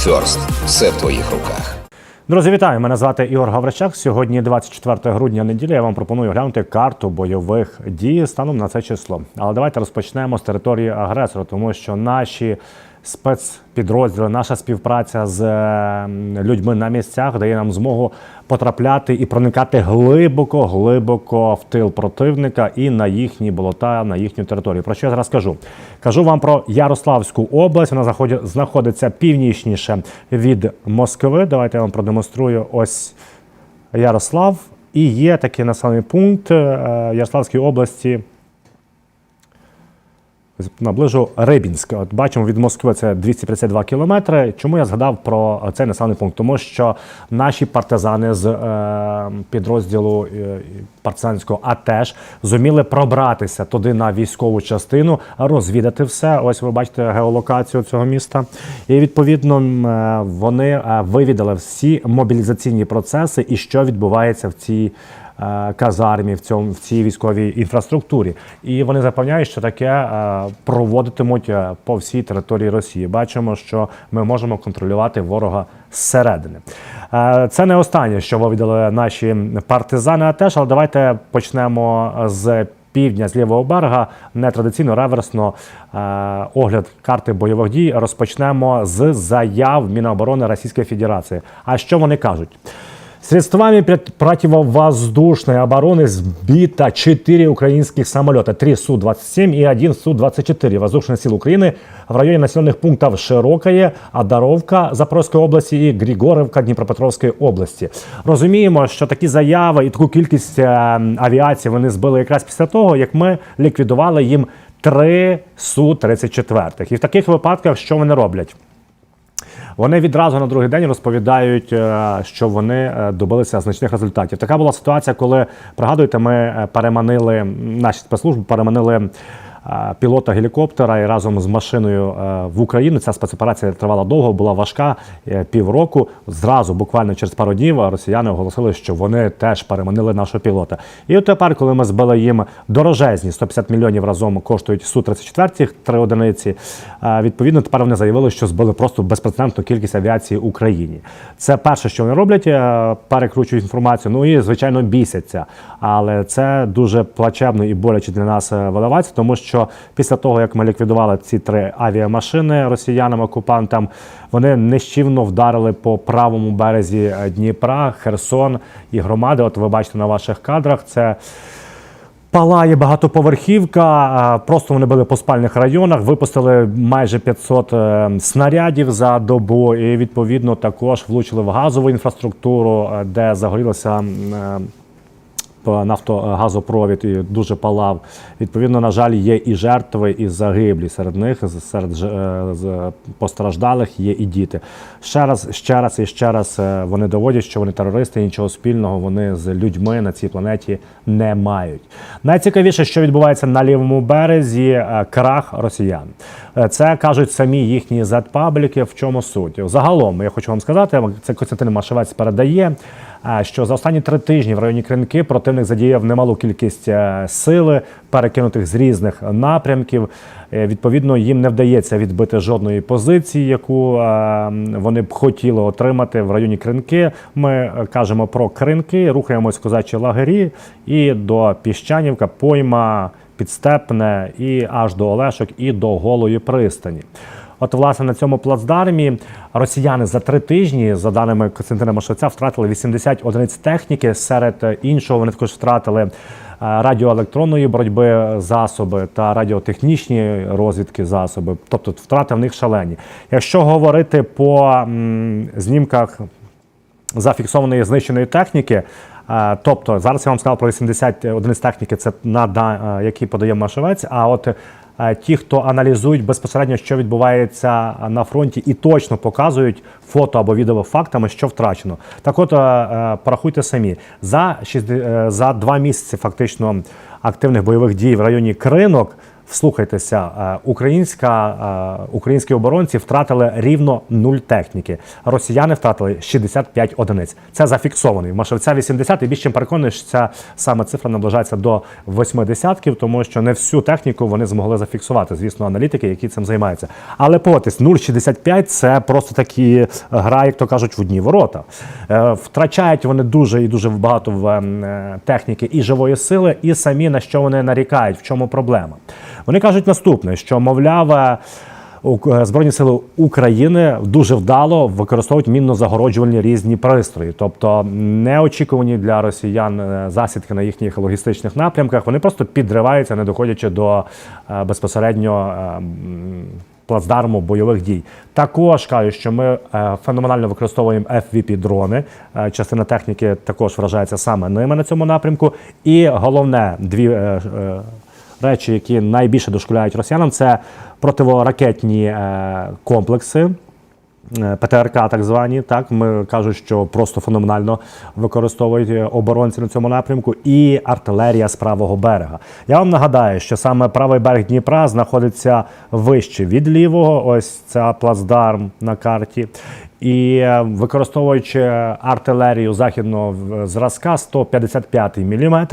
Ферст. Все в твоїх руках. Друзі, вітаю! Мене звати Ігор Гаврищак. Сьогодні 24 грудня неділя. Я вам пропоную глянути карту бойових дій станом на це число. Але давайте розпочнемо з території агресора, тому що наші спецпідрозділи, наша співпраця з е, людьми на місцях дає нам змогу потрапляти і проникати глибоко, глибоко в тил противника і на їхні болота, на їхню територію. Про що я зараз кажу? Кажу вам про Ярославську область. Вона заході- знаходиться північніше від Москви. Давайте я вам продемонструю ось Ярослав. І є такий населений пункт Ярославської області. Наближу Рибінськ. От бачимо від Москви це 252 кілометри. Чому я згадав про цей населений пункт? Тому що наші партизани з е, підрозділу е, партизанського АТЕШ зуміли пробратися туди на військову частину, розвідати все. Ось ви бачите геолокацію цього міста. І відповідно е, вони е, вивідали всі мобілізаційні процеси і що відбувається в цій казармі в цьому в цій військовій інфраструктурі. І вони запевняють, що таке е, проводитимуть е, по всій території Росії. Бачимо, що ми можемо контролювати ворога зсередини. Е, Це не останнє, що вивідали наші партизани, а теж, але давайте почнемо з. Півдня з лівого берега нетрадиційно реверсно е, огляд карти бойових дій розпочнемо з заяв Міноборони Російської Федерації. А що вони кажуть? Средствами прет- противовоздушной обороны сбито 4 украинских самолета, 3 Су-27 и 1 Су-24 воздушных сил Украины в районе населенных пунктов Широкое, Адаровка Запорізької області і Григорівка Дніпропетровської області. Розуміємо, що такі заяви і таку кількість е, авіації вони збили якраз після того, як ми ліквідували їм 3 Су-34. І в таких випадках що вони роблять? Вони відразу на другий день розповідають, е, що вони е, добилися значних результатів. Така була ситуація, коли пригадуєте, ми е, переманили наші спецслужби, переманили. Е, Пілота гелікоптера і разом з машиною е, в Україну ця спецоперація тривала довго, була важка е, півроку. Зразу, буквально через пару днів, росіяни оголосили, що вони теж переманили нашого пілота. І от тепер, коли ми збили їм дорожезні 150 мільйонів разом коштують су 34 три одиниці. Відповідно, тепер вони заявили, що збили просто безпрецедентну кількість авіації в Україні. Це перше, що вони роблять, перекручують інформацію. Ну і звичайно бісяться. Але це дуже плачевно і боляче для нас виливається, тому що після того, як ми ліквідували ці три авіамашини росіянам, окупантам, вони нещівно вдарили по правому березі е, Дніпра, Херсон і громади. От ви бачите на ваших кадрах. Це Палає багатоповерхівка, просто вони були по спальних районах, випустили майже 500 е, снарядів за добу, і відповідно також влучили в газову інфраструктуру, е, де загорілося нафтогазопровід і дуже палав. Відповідно, на жаль, є і жертви, і загиблі. Серед них серед е, постраждалих є і діти. Ще раз, ще раз і ще раз е, вони доводять, що вони терористи, нічого спільного вони з людьми на цій планеті не мають. Найцікавіше, що відбувається на лівому березі, е, крах росіян. Е, Це кажуть самі їхні зет-пабліки. В чому суть? Загалом, я хочу вам сказати, це Костянтин Машевець передає, е, що за останні три тижні в районі Кринки противник задіяв немалу кількість е, сили, перекинутих з різних напрямків. Е, Відповідно, їм не вдається відбити жодної позиції, яку е, вони б хотіли отримати в районі Кринки. Ми кажемо про Кринки, рухаємось в козачі лагері і до Піщанівка, пойма, підстепне, і аж до Олешок, і до Голої пристані. От, власне, на цьому плацдармі росіяни за три тижні, за даними Костянтина Машевця, втратили 80 одиниць техніки. Серед іншого вони також втратили е, радіоелектронної боротьби засоби та радіотехнічні розвідки засоби. Тобто втрати в них шалені. Якщо говорити по м, знімках зафіксованої знищеної техніки. е, Тобто зараз я вам сказав про 80 одиниць техніки, це на е, які подає Машевець. А от ті, хто аналізують безпосередньо, що відбувається на фронті, і точно показують фото або відео фактами, що втрачено. Так, от е, е, порахуйте самі за 60 е, за два місяці фактично активних бойових дій в районі Кринок. Вслухайтеся, е, українська, е, українські оборонці втратили рівно нуль техніки. Росіяни втратили 65 одиниць. Це зафіксований. Машевця 80 і більш чим переконаний, що ця саме цифра наближається до 80, тому що не всю техніку вони змогли зафіксувати. Звісно, аналітики, які цим займаються. Але погодьтесь, 0,65 це просто такі гра, як то кажуть, в одні ворота. Е, Втрачають вони дуже і дуже багато в е, техніки і живої сили, і самі на що вони нарікають, в чому проблема. Вони кажуть наступне: що мовляв. е, е, Збройні сили України дуже вдало використовують мінно-загороджувальні різні пристрої, тобто неочікувані для росіян е, засідки на їхніх логістичних напрямках. Вони просто підриваються, не доходячи до безпосередньо плацдарму бойових дій. Також кажуть, що ми феноменально використовуємо fvp дрони. Частина техніки також вражається саме ними на цьому напрямку. І головне, дві речі, які найбільше дошкуляють росіянам, це противоракетні е, комплекси. е, ПТРК, так звані, так ми кажуть, що просто феноменально використовують е, оборонці на цьому напрямку, і артилерія з правого берега. Я вам нагадаю, що саме правий берег Дніпра знаходиться вище від лівого. Ось ця плацдарм на карті. І е, використовуючи артилерію західного в- зразка 155 мм,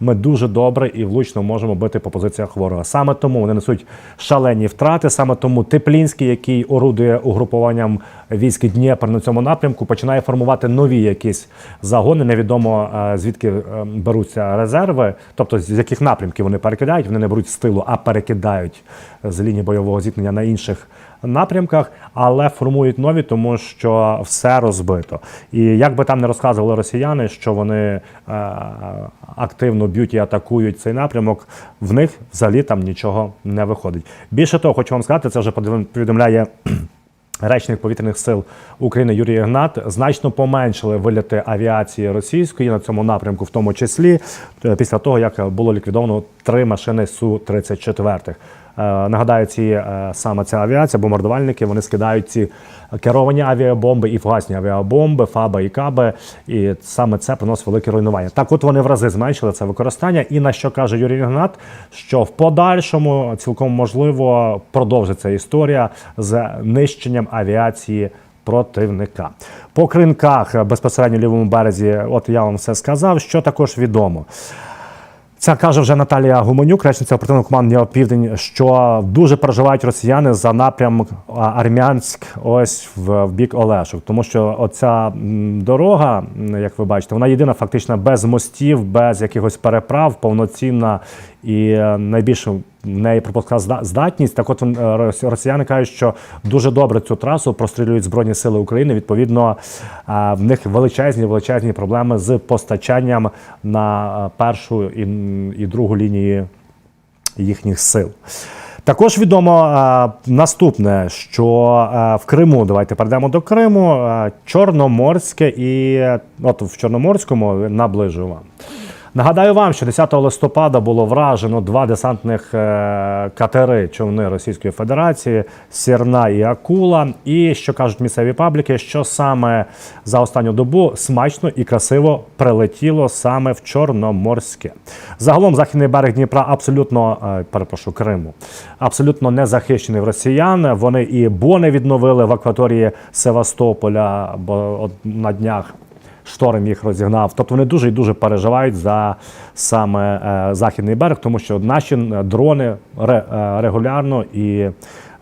ми дуже добре і влучно можемо бити по позиціях ворога. Саме тому вони несуть шалені втрати. Саме тому Теплінський, який орудує угрупуванням військ Дніпр на цьому напрямку, починає формувати нові якісь загони. Невідомо е, звідки е, беруться резерви, тобто з яких напрямків вони перекидають. Вони не беруть з тилу, а перекидають з лінії бойового зіткнення на інших напрямках, але формують нові, тому що все розбито. І як би там не розказували росіяни, що вони е, активно б'ють і атакують цей напрямок, в них взагалі там нічого не виходить. Більше того, хочу вам сказати, це вже повідом- повідомляє. Речник повітряних сил України Юрій Ігнат значно поменшили вильоти авіації російської на цьому напрямку, в тому числі е, після того, як було ліквідовано три машини су 34 Е, Нагадаю, ці е, саме ця авіація, бомбардувальники, вони скидають ці керовані авіабомби і фугасні авіабомби, ФАБи і КАБи, і саме це приносить велике руйнування. Так, от вони в рази зменшили це використання. І на що каже Юрій Ігнат, що в подальшому цілком можливо продовжиться історія з нищенням авіації. Противника по кринках е, безпосередньо лівому березі. От я вам все сказав. Що також відомо. Це каже вже Наталія Гуменюк, речниця оперативного командування Південь, що дуже переживають росіяни за напрям Армянськ, ось в, в бік Олешок. Тому що оця дорога, як ви бачите, вона єдина фактично без мостів, без якихось переправ, повноцінна і е, найбільше в неї пропускна здатність. Так от е, росіяни кажуть, що дуже добре цю трасу прострілюють Збройні Сили України. Відповідно, е, в них величезні величезні проблеми з постачанням на е, першу і, і другу лінії їхніх сил. Також відомо наступне, що в Криму, давайте перейдемо до Криму, Чорноморське і от в Чорноморському наближу вам. Нагадаю вам, що 10 листопада було вражено два десантних е, катери човни Російської Федерації Сірна і Акула. І що кажуть місцеві пабліки, що саме за останню добу смачно і красиво прилетіло саме в Чорноморське. Загалом західний берег Дніпра абсолютно е, перепрошую Криму, абсолютно не захищений в росіян. Вони і бони відновили в акваторії Севастополя, бо на днях шторм їх розігнав. Тобто вони дуже і дуже переживають за саме е, західний берег, тому що наші е, дрони ре, е, регулярно і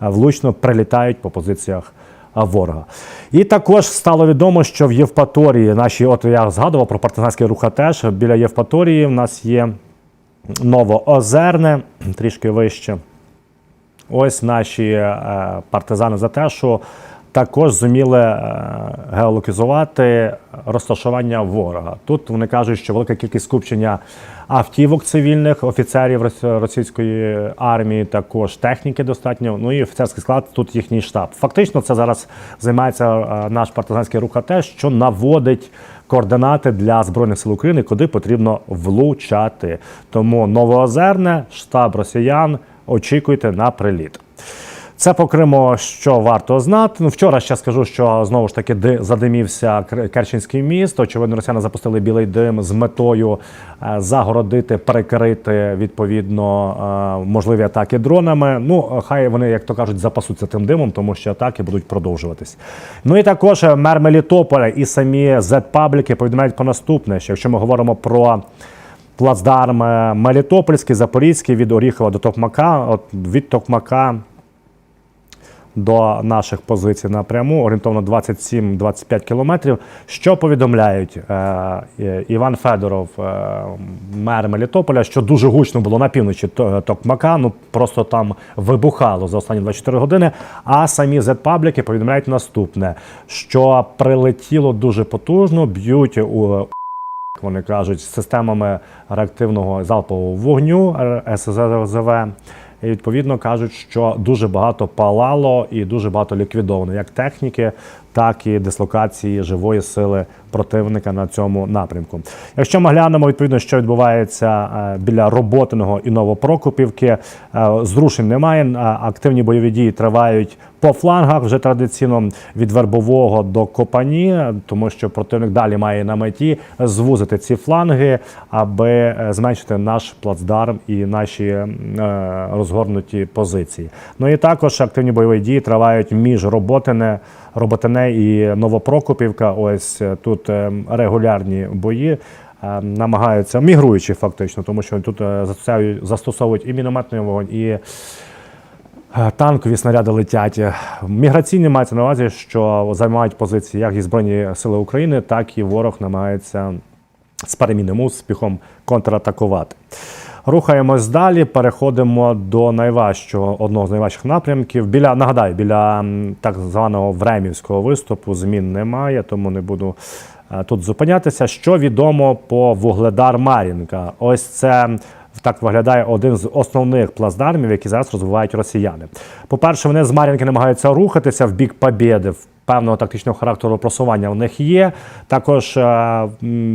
влучно прилітають по позиціях. Ворога. І також стало відомо, що в Євпаторії наші, от я згадував про партизанський рух теж біля Євпаторії в нас є Новоозерне, трішки вище. Ось наші партизани за те, що також зуміли геолокізувати розташування ворога. Тут вони кажуть, що велика кількість скупчення автівок цивільних офіцерів рос- російської армії, також техніки достатньо. Ну і офіцерський склад тут їхній штаб. Фактично, це зараз займається е, наш партизанський рух АТЕ, що наводить координати для збройних сил України, куди потрібно влучати. Тому новоозерне, штаб росіян. Очікуйте на приліт. Це по що варто знати. Ну, вчора ще скажу, що знову ж таки ди- задимівся Керченський міст. Очевидно, росіяни запустили білий дим з метою е, загородити, перекрити відповідно е, можливі атаки дронами. Ну, хай вони, як то кажуть, запасуться тим димом, тому що атаки будуть продовжуватись. Ну і також мер Мелітополя і самі Z-пабліки повідомляють про наступне: що якщо ми говоримо про плацдарм Мелітопольський, Запорізький від Оріхова до Токмака, от від Токмака до наших позицій напряму, орієнтовно 27-25 кілометрів. Що повідомляють е, Іван Федоров, е, мер Мелітополя, що дуже гучно було на півночі Токмака, ну просто там вибухало за останні 24 години. А самі Z-пабліки повідомляють наступне: що прилетіло дуже потужно, б'ють у вони кажуть, системами реактивного залпового вогню СЗВ. І відповідно кажуть, що дуже багато палало і дуже багато ліквідовано як техніки, так і дислокації живої сили противника на цьому напрямку. Якщо ми глянемо відповідно, що відбувається е, біля роботиного і Новопрокопівки, е, зрушень немає. е, Активні бойові дії тривають по флангах вже традиційно від Вербового до Копані, тому що противник далі має на меті звузити ці фланги, аби е, зменшити наш плацдарм і наші е, розгорнуті позиції. Ну і також активні бойові дії тривають між роботине. Роботине і Новопрокопівка. Ось е, тут регулярні бої. Намагаються мігруючи фактично, тому що тут застосовують, і мінометний вогонь, і танкові снаряди летять. Міграційні мається на увазі, що займають позиції як і Збройні Сили України, так і ворог намагається з перемінним успіхом контратакувати. Рухаємось далі, переходимо до найважчого одного з найважчих напрямків. Біля нагадаю, біля так званого времівського виступу змін немає, тому не буду е, тут зупинятися. Що відомо по Вугледар Мар'їнка? Ось це так виглядає один з основних плацдармів, які зараз розвивають росіяни. По-перше, вони з Мар'їнки намагаються рухатися в бік Побєди. Певного тактичного характеру просування у них є. Також е,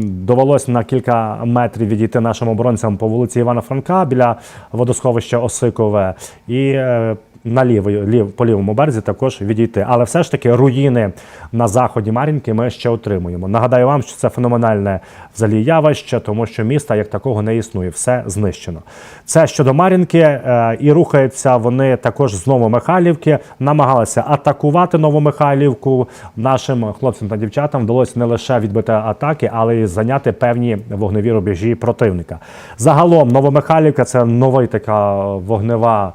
довелося на кілька метрів відійти нашим оборонцям по вулиці Івана Франка біля водосховища Осикове. І е, на лівий, лів, по лівому березі також відійти. Але все ж таки руїни на заході Мар'їнки ми ще отримуємо. Нагадаю вам, що це феноменальне взагалі явище, тому що міста як такого не існує, все знищено. Це щодо Мар'їнки, е, і рухаються вони також з Новомихайлівки, намагалися атакувати Новомихайлівку. Нашим хлопцям та дівчатам вдалося не лише відбити атаки, але й зайняти певні вогневі рубежі противника. Загалом Новомихайлівка це новий така вогнева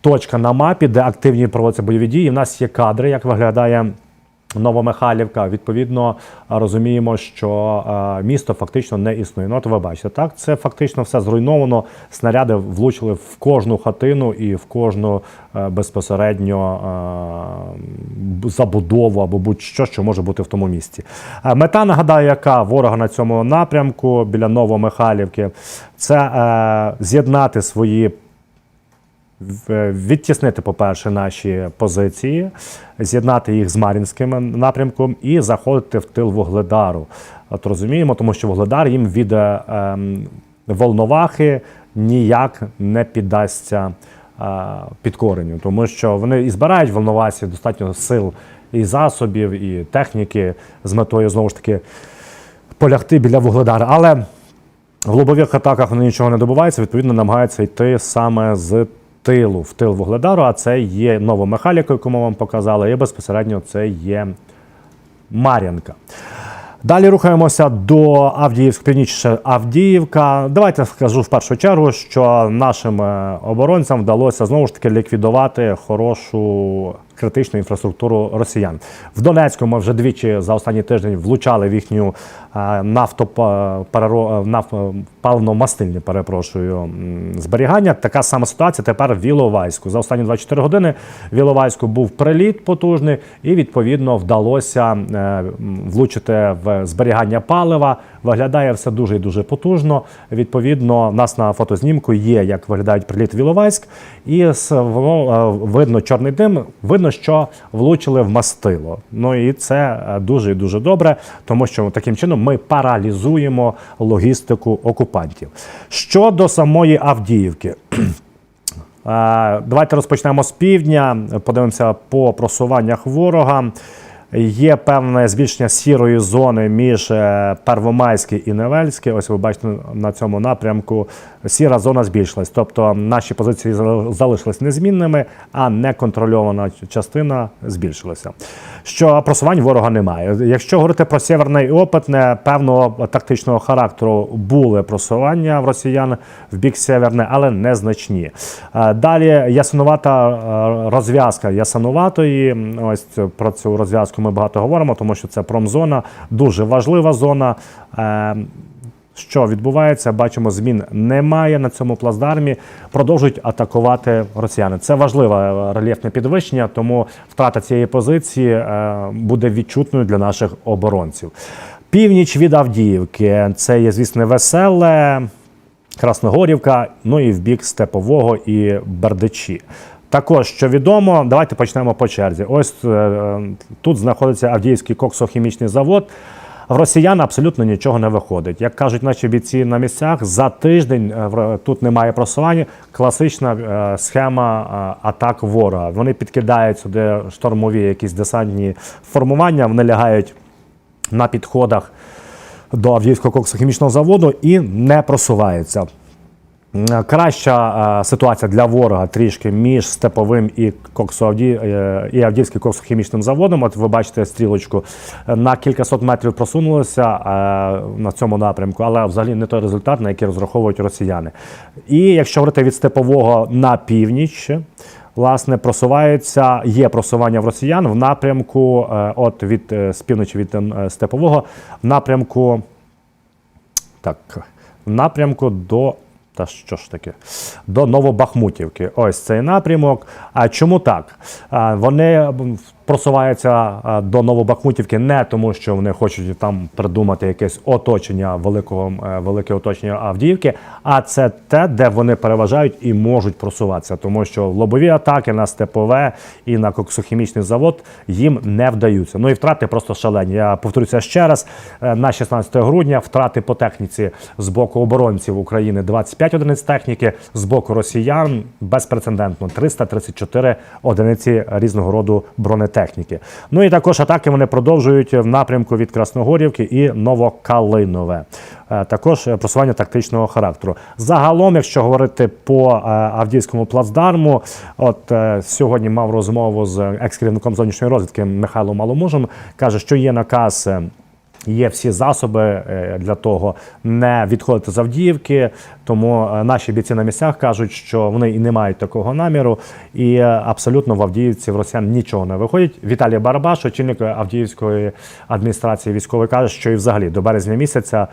точка на мапі, де активні проводяться бойові дії. У нас є кадри, як виглядає. Новомихайлівка, відповідно, розуміємо, що е, місто фактично не існує. Ну, от ви бачите, так це фактично все зруйновано. Снаряди влучили в кожну хатину і в кожну е, безпосередньо е, забудову або будь-що, що може бути в тому місці. Мета нагадаю, яка ворога на цьому напрямку біля Новомихайлівки, це з'єднати свої відтіснити, по-перше, наші позиції, з'єднати їх з Мар'їнським напрямком і заходити в тил Вугледару. От розуміємо, тому що Вугледар їм від е, ем, Волновахи ніяк не піддасться е, підкоренню, тому що вони і збирають Волновасі достатньо сил і засобів, і техніки з метою знову ж таки полягти біля Вугледара. Але в лобових атаках вони нічого не добуваються, відповідно, намагаються йти саме з тилу в тил Вугледару, а це є Новомихайлівка, яку ми вам показали, і безпосередньо це є Мар'янка. Далі рухаємося до Авдіївськ, північніше Авдіївка. Давайте скажу в першу чергу, що нашим е, оборонцям вдалося знову ж таки ліквідувати хорошу критичну інфраструктуру росіян. В Донецьку ми вже двічі за останній тиждень влучали в їхню е, нафтопереро... паливно-мастильні, перепрошую, зберігання. Така сама ситуація тепер в Іловайську. За останні 24 години в Іловайську був приліт потужний, і відповідно вдалося е, влучити в зберігання палива. Виглядає все дуже і дуже потужно. Відповідно, у нас на фотознімку є, як виглядають приліт в Іловайськ, і воно е, видно чорний дим. Видно, що влучили в мастило. Ну і це е, дуже і дуже добре, тому що таким чином ми паралізуємо логістику окупантів. Щодо самої Авдіївки. Давайте розпочнемо з півдня. Подивимося по просуваннях ворога. Є певне збільшення сірої зони між е, Первомайське і Невельське. Ось ви бачите на цьому напрямку. Сіра зона збільшилась. Тобто наші позиції зал- залишились незмінними, а неконтрольована частина збільшилася. Що просувань ворога немає. Якщо говорити про Сєверне і Опитне, певного тактичного характеру були просування в росіян в бік Сєверне, але незначні. Е, Далі ясинувата е, розв'язка Ясинуватої. Ось про цю розв'язку ми багато говоримо, тому що це промзона, дуже важлива зона. Е, що відбувається? Бачимо, змін немає на цьому плацдармі. Продовжують атакувати росіяни. Це важливе е, рельєфне підвищення, тому втрата цієї позиції е, буде відчутною для наших оборонців. Північ від Авдіївки це є, звісно, веселе. Красногорівка, ну і в бік Степового і Бердичі. Також, що відомо, давайте почнемо по черзі. Ось е, е, тут знаходиться Авдіївський коксохімічний завод. Росіян абсолютно нічого не виходить. Як кажуть наші бійці на місцях, за тиждень е, тут немає просування. Класична схема атак ворога. Вони підкидають сюди штормові якісь десантні формування, вони лягають на підходах до Авдіївського коксохімічного заводу і не просувається. Краща е, ситуація для ворога трішки між степовим і коксоавді е, і Авдіївським коксохімічним заводом. От ви бачите стрілочку е, на кількасот метрів просунулися е, на цьому напрямку, але взагалі не той результат, на який розраховують росіяни. І якщо говорити від степового на північ. Власне, просувається, є просування в росіян в напрямку, от від з півночі від степового, в напрямку так, в напрямку до. Та що ж таке? До Новобахмутівки. Ось цей напрямок. А чому так? Вони просуваються до Новобахмутівки не тому, що вони хочуть там придумати якесь оточення великого е, велике оточення Авдіївки, а це те, де вони переважають і можуть просуватися, тому що лобові атаки на степове і на коксохімічний завод їм не вдаються. Ну і втрати просто шалені. Я повторюся ще раз: Е, на 16 грудня втрати по техніці з боку оборонців України 25 одиниць техніки, з боку росіян безпрецедентно 334 одиниці різного роду бронетехніки. Ну і також атаки вони продовжують в напрямку від Красногорівки і Новокалинове. Е, Також е, просування тактичного характеру. Загалом, якщо говорити по е, Авдіївському плацдарму, от сьогодні мав розмову з екс-керівником зовнішньої розвідки Михайлом Маломужем, каже, що є наказ. Є всі засоби е, для того не відходити з Авдіївки, тому е, наші бійці на місцях кажуть, що вони і не мають такого наміру, і е, абсолютно в Авдіївці в росіян нічого не виходить. Віталій Барабаш, очільник Авдіївської адміністрації військової, каже, що і взагалі до березня місяця,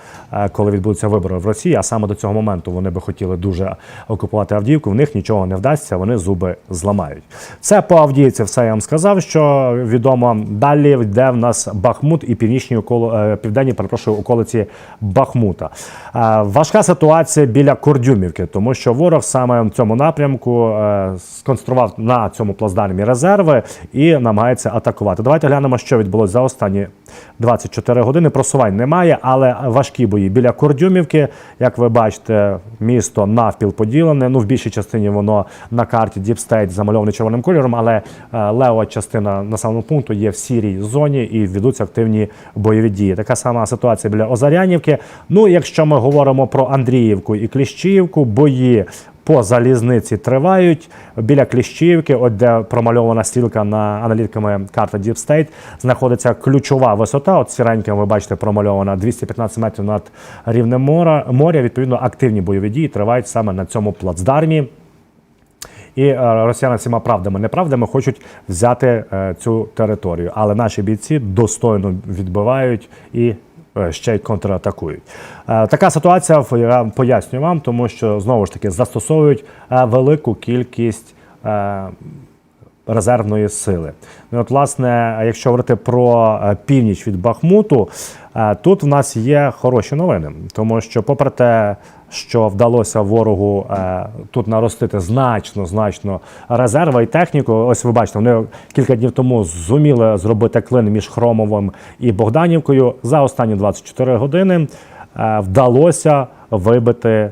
коли відбудуться вибори в Росії, а саме до цього моменту вони би хотіли дуже окупувати Авдіївку. В них нічого не вдасться, вони зуби зламають. Це по Авдіївці все я вам сказав, що відомо. Далі йде в нас Бахмут і північні около е, південні, перепрошую, околиці Бахмута. Е, Важка ситуація біля Кордюмівки, тому що ворог саме в цьому напрямку е, сконстрував на цьому плацдармі резерви і намагається атакувати. Давайте глянемо, що відбулося за останні 24 години. Просувань немає, але важкі бої біля Кордюмівки. Як ви бачите, місто навпіл поділене. Ну, в більшій частині воно на карті State замальоване червоним кольором, але лева частина населеного пункту є в сірій зоні і ведуться активні бойові дії. Така сама ситуація біля Озарянівки. Ну, якщо ми говоримо про Андріївку і Кліщіївку, бої. По залізниці тривають біля Кліщівки, от де промальована стрілка на аналітками карти Deep State, знаходиться ключова висота. От сіреньким ви бачите, промальована 215 метрів над рівнем моря. моря. Відповідно, активні бойові дії тривають саме на цьому плацдармі. І е, росіяни всіма правдами, неправдами хочуть взяти е, цю територію. Але наші бійці достойно відбивають і е, ще й контратакують. Така ситуація я пояснюю вам, тому що знову ж таки застосовують велику кількість. резервної сили. Ну, от, власне, якщо говорити про північ від Бахмуту, тут в нас є хороші новини, тому що, попри те, що вдалося ворогу е, тут наростити значно, значно резерви і техніку. Ось ви бачите, вони кілька днів тому зуміли зробити клин між Хромовим і Богданівкою. За останні 24 години е, вдалося вибити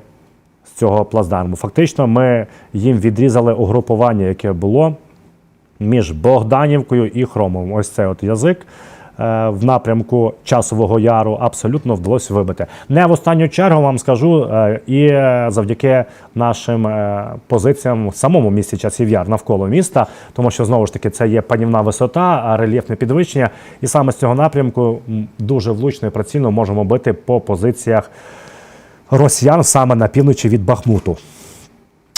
з цього плацдарму. Фактично, ми їм відрізали угрупування, яке було між Богданівкою і Хромом. Ось цей от язик в напрямку часового яру абсолютно вдалося вибити. Не в останню чергу вам скажу, е, і е, завдяки нашим е, позиціям в самому місті часів яр навколо міста, тому що знову ж таки це є панівна висота, рельєфне підвищення. І саме з цього напрямку дуже влучно і прицільно можемо бити по позиціях росіян саме на півночі від Бахмуту.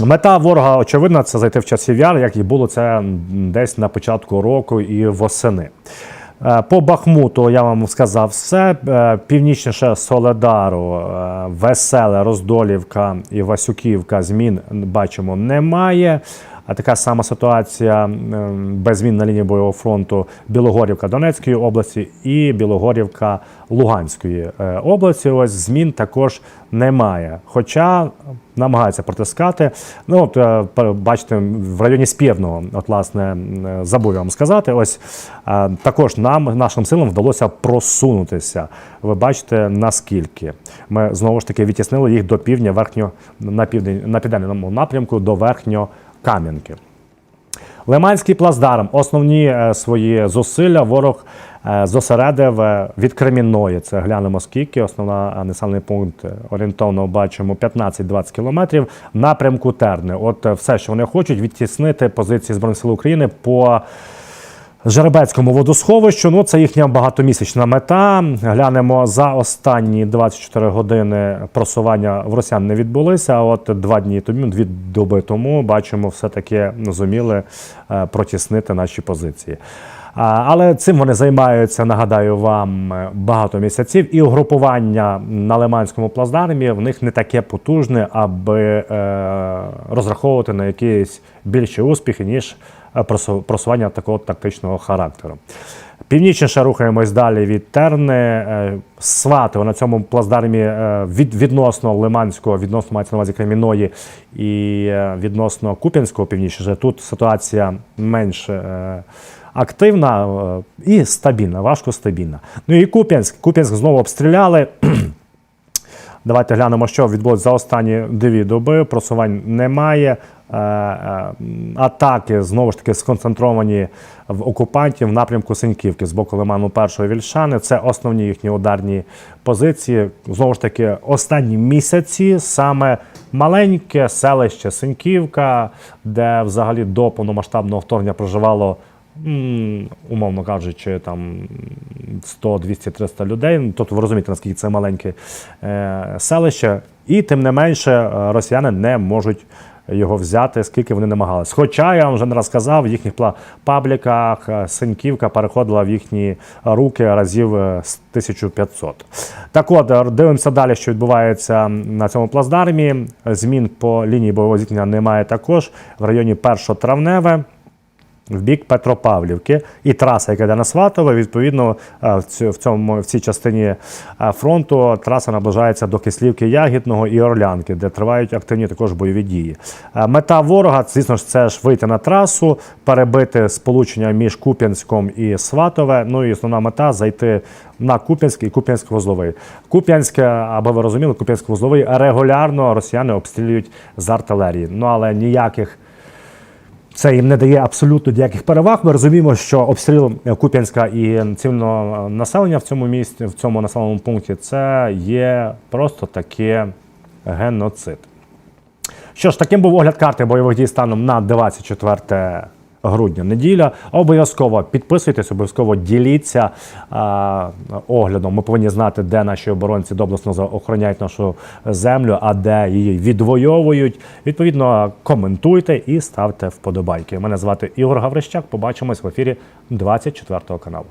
Мета ворога, очевидна, це зайти в часів яр, як і було це десь на початку року і восени. Е, По Бахмуту я вам сказав все. Е, Північніше Соледару, е, Веселе, Роздолівка і Васюківка змін бачимо немає. А така сама ситуація без змін на лінії бойового фронту Білогорівка Донецької області і Білогорівка Луганської е, області. Ось змін також немає. Хоча намагаються протискати. Ну, от, е, бачите, в районі Спірного, от, власне, е, забув вам сказати, ось також нам, нашим силам вдалося просунутися. Ви бачите, наскільки. Ми знову ж таки відтіснили їх до півдня верхньо на південь на південному напрямку до верхньокам'янки. Лиманський плацдарм. Основні е, свої зусилля ворог е, зосередив е, від Кремінної. Це глянемо скільки. Основна населений пункт орієнтовно бачимо 15-20 кілометрів напрямку Терни. От все, що вони хочуть, відтіснити позиції Збройних сил України по. Жеребецькому водосховищу, ну це їхня багатомісячна мета. Глянемо за останні 24 години просування в росіян не відбулися. А от два дні тому, дві доби тому, бачимо, все-таки зуміли е, протіснити наші позиції. Але цим вони займаються, нагадаю вам, багато місяців. І угрупування на Лиманському плацдармі в них не таке потужне, аби е, розраховувати на якісь більші успіхи, ніж просування такого тактичного характеру. Північніше рухаємось далі від Терни. Е, на цьому плацдармі е, від, відносно Лиманського, відносно мається на увазі Креміної і е, відносно Куп'янського північніше. Тут ситуація менш е, активна е, і стабільна, важко стабільна. Ну і Куп'янськ. Куп'янськ знову обстріляли. Давайте глянемо, що відбулося за останні дві доби. Просувань немає. Е, е, Атаки знову ж таки сконцентровані в окупантів в напрямку Синьківки з боку Лиману першої Вільшани. Це основні їхні ударні позиції. Знову ж таки, останні місяці саме маленьке селище Синьківка, де взагалі до повномасштабного вторгнення проживало. Умовно кажучи, там 100, 200, 300 людей. Тобто ви розумієте, наскільки це маленьке е, селище. І тим не менше е, росіяни не можуть його взяти, скільки вони намагались. Хоча я вам вже не раз сказав, в їхніх пабліках е, Синьківка переходила в їхні руки разів з 1500. Так от, дивимося далі, що відбувається на цьому плацдармі. Змін по лінії бойового зіткнення немає також в районі 1 травневе в бік Петропавлівки і траса, яка йде на Сватове, відповідно е, в цьому в цій частині е, фронту траса наближається до Кислівки Ягідного і Орлянки, де тривають активні також бойові дії. Е, Мета ворога, звісно ж, це ж вийти на трасу, перебити сполучення між Куп'янськом і Сватове. Ну і основна мета зайти на Куп'янськ і Куп'янськ-Вузловий. Куп'янське, аби ви розуміли, Куп'янськ-Вузловий регулярно росіяни обстрілюють з артилерії. Ну але ніяких це їм не дає абсолютно ніяких переваг. Ми розуміємо, що обстріл Куп'янська і цивільного населення в цьому місті, в цьому населеному пункті, це є просто таке геноцид. Що ж, таким був огляд карти бойових дій станом на 24 грудня неділя. Обов'язково підписуйтесь, обов'язково діліться а, оглядом. Ми повинні знати, де наші оборонці доблесно охороняють нашу землю, а де її відвоюють. Відповідно, коментуйте і ставте вподобайки. Мене звати Ігор Гаврищак. Побачимось в ефірі 24 каналу.